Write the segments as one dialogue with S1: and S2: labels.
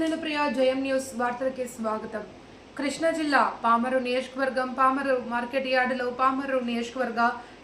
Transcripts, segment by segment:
S1: జయం న్యూస్ వార్తలకి స్వాగతం. కృష్ణా జిల్లా పామరు నియోజకవర్గం పామరు మార్కెట్ యార్డులో పామరు నియోజకవర్గ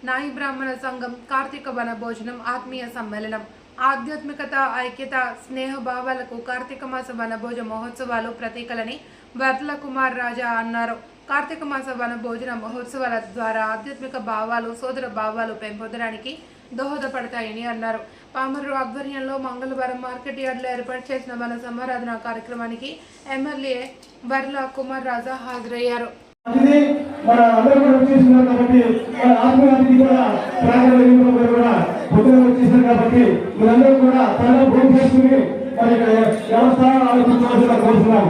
S1: నాయి బ్రాహ్మణ సంఘం కార్తీక వన భోజనం ఆత్మీయ సమ్మేళనం. ఆధ్యాత్మికత ఐక్యత స్నేహ భావాలకు కార్తీక మాస వనభోజ మహోత్సవాలు ప్రతీకలని వర్ల కుమార్ రాజా అన్నారు. కార్తీక మాస వన భోజన మహోత్సవాల ద్వారా ఆధ్యాత్మిక భావాలు సోదర భావాలు పెంపొందడానికి దోహదపడతాయని అన్నారు. పామరు ఆధ్వర్యంలో మంగళవారం మార్కెట్ యార్డులో ఏర్పాటు చేసిన వన సమారాధన కార్యక్రమానికి ఎమ్మెల్యే బర్లా కుమార్ రాజా హాజరయ్యారు.
S2: ఇప్పుడు మన అందరూ కూడా వచ్చేసినారు కాబట్టి మన ఆత్మగారికి కూడా ప్రాణాలు కూడా పొద్దున వచ్చేసారు కాబట్టి మీరందరూ కూడా త్వరగా భోజనం చేసుకుని మరి ఇక్కడ వ్యవస్థ ఆలోచించవలసిన కోరుతున్నాం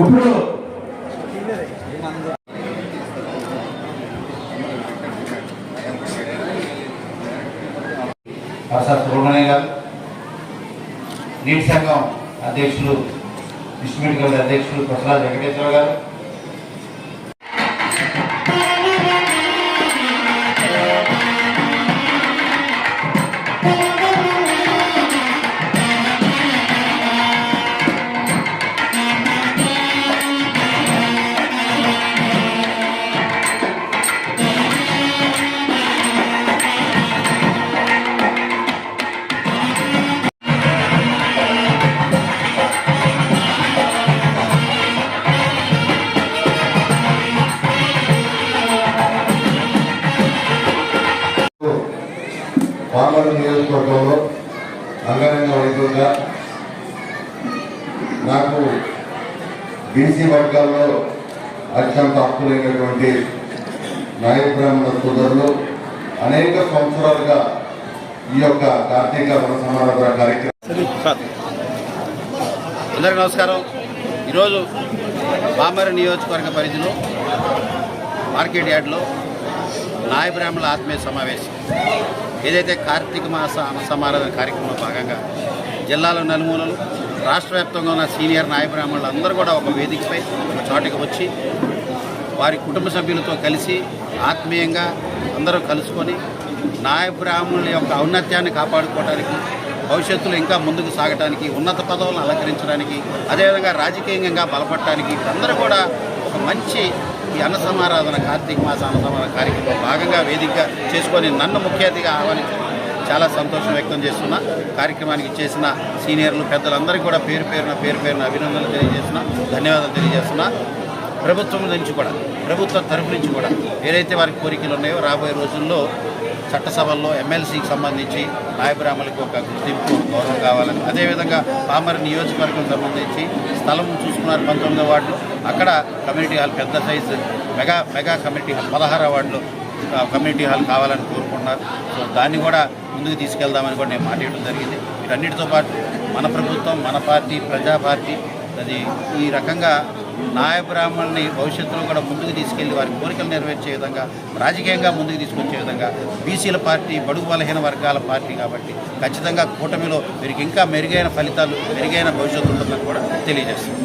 S2: ఇప్పుడు
S3: ప్రసాద్ సుబ్రహ్మణ్యం గారు నీటి సంఘం అధ్యక్షులు విష్ణుమిటి గారి అధ్యక్షులు ప్రసాద్ వెంకటేశ్వర గారు
S4: పామర నియోజకవర్గంలో అంగరంగ వైద్యులుగా నాకు బీసీ వర్గాల్లో అత్యంత హక్కులైనటువంటి నాయబ్రాహ్మణ సోదరులు అనేక సంవత్సరాలుగా ఈ యొక్క కార్తీక వన కార్యక్రమం
S5: అందరికీ నమస్కారం. ఈరోజు పామర నియోజకవర్గ పరిధిలో మార్కెట్ యార్డ్లో నాయబ్రాహ్మణుల ఆత్మీయ సమావేశం. ఏదైతే కార్తీక మాస సమారాధన కార్యక్రమంలో భాగంగా జిల్లాలో నలుమూలలు రాష్ట్ర వ్యాప్తంగా ఉన్న సీనియర్ నాయ బ్రాహ్మణులు అందరూ కూడా ఒక వేదికపై ఒక చోటికి వచ్చి వారి కుటుంబ సభ్యులతో కలిసి ఆత్మీయంగా అందరూ కలుసుకొని నాయ బ్రాహ్మణుల యొక్క ఔన్నత్యాన్ని కాపాడుకోవడానికి భవిష్యత్తులో ఇంకా ముందుకు సాగడానికి ఉన్నత పదవులను అలంకరించడానికి అదేవిధంగా రాజకీయంగా బలపడటానికి అందరూ కూడా ఒక మంచి ఈ అన్న సమారాధన కార్తీక మాస అన్న సమారాధన కార్యక్రమం భాగంగా వేదికగా చేసుకొని నన్ను ముఖ్య అతిథిగా ఆహ్వానించి చాలా సంతోషం వ్యక్తం చేస్తున్నా. కార్యక్రమానికి చేసిన సీనియర్లు పెద్దలందరికీ కూడా పేరు పేరున పేరు పేరున అభినందనలు తెలియజేస్తున్నా ధన్యవాదాలు తెలియజేస్తున్నా. ప్రభుత్వం నుంచి కూడా ప్రభుత్వం తరఫు నుంచి కూడా ఏదైతే వారికి కోరికలు ఉన్నాయో రాబోయే రోజుల్లో చట్టసభల్లో ఎమ్మెల్సీకి సంబంధించి నాయబ్రాహ్మణులకు ఒక గుర్తింపు గౌరవం కావాలని అదేవిధంగా పామర్ నియోజకవర్గం సంబంధించి స్థలం చూసుకున్నారు పంతొమ్మిదో వార్డులో అక్కడ కమ్యూనిటీ హాల్ పెద్ద size mega mega community hall పదహారో వార్డులో కమ్యూనిటీ హాల్ కావాలని కోరుకుంటున్నారు. సో దాన్ని కూడా ముందుకు తీసుకెళ్దామని కూడా నేను మాట్లాడడం జరిగింది. వీటన్నిటితో పాటు మన ప్రభుత్వం మన పార్టీ ప్రజా పార్టీ అది ఈ రకంగా నాయ భవిష్యత్తులో కూడా ముందుకు తీసుకెళ్ళి వారి కోరికలు నెరవేర్చే విధంగా రాజకీయంగా ముందుకు తీసుకొచ్చే విధంగా బీసీల పార్టీ బడుగు బలహీన వర్గాల పార్టీ కాబట్టి ఖచ్చితంగా కూటమిలో వీరికి ఇంకా మెరుగైన ఫలితాలు మెరుగైన భవిష్యత్తు ఉంటుందని కూడా తెలియజేస్తుంది